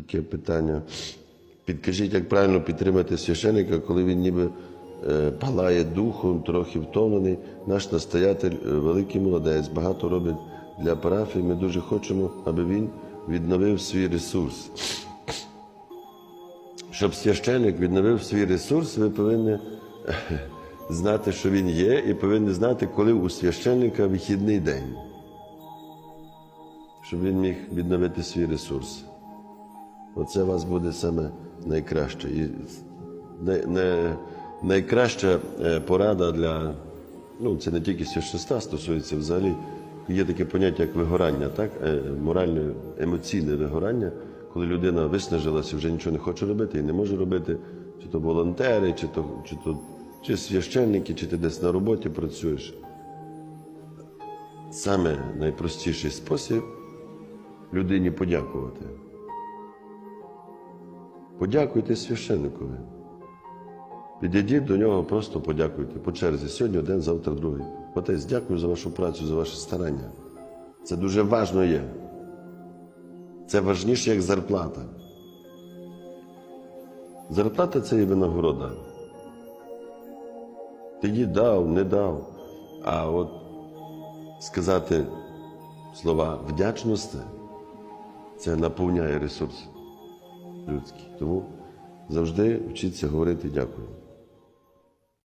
таке питання. Підкажіть, як правильно підтримати священика, коли він ніби е, палає духом, трохи втомлений. Наш настоятель е, великий молодець, багато робить для парафії. Ми дуже хочемо, аби він відновив свій ресурс. Щоб священник відновив свій ресурс, ви повинні е, знати, що він є, і повинні знати, коли у священника вихідний день, щоб він міг відновити свій ресурс. Оце у вас буде саме найкраще. І най, най, найкраща е, порада для, ну це не тільки священства стосується взагалі. Є таке поняття, як вигорання, так? Е, моральне, емоційне вигорання, коли людина виснажилася, вже нічого не хоче робити і не може робити, чи то волонтери, чи то, чи то чи священники, чи ти десь на роботі працюєш. Саме найпростіший спосіб людині подякувати. Подякуйте священникові. Підійдіть до нього, просто подякуйте по черзі. Сьогодні один, завтра другий. Отець, дякую за вашу працю, за ваше старання. Це дуже важно є. Це важніше, як зарплата. Зарплата це і винагорода. Ти їй дав, не дав. А от сказати слова вдячності, це наповняє ресурс людський. Тому завжди вчіться говорити дякую.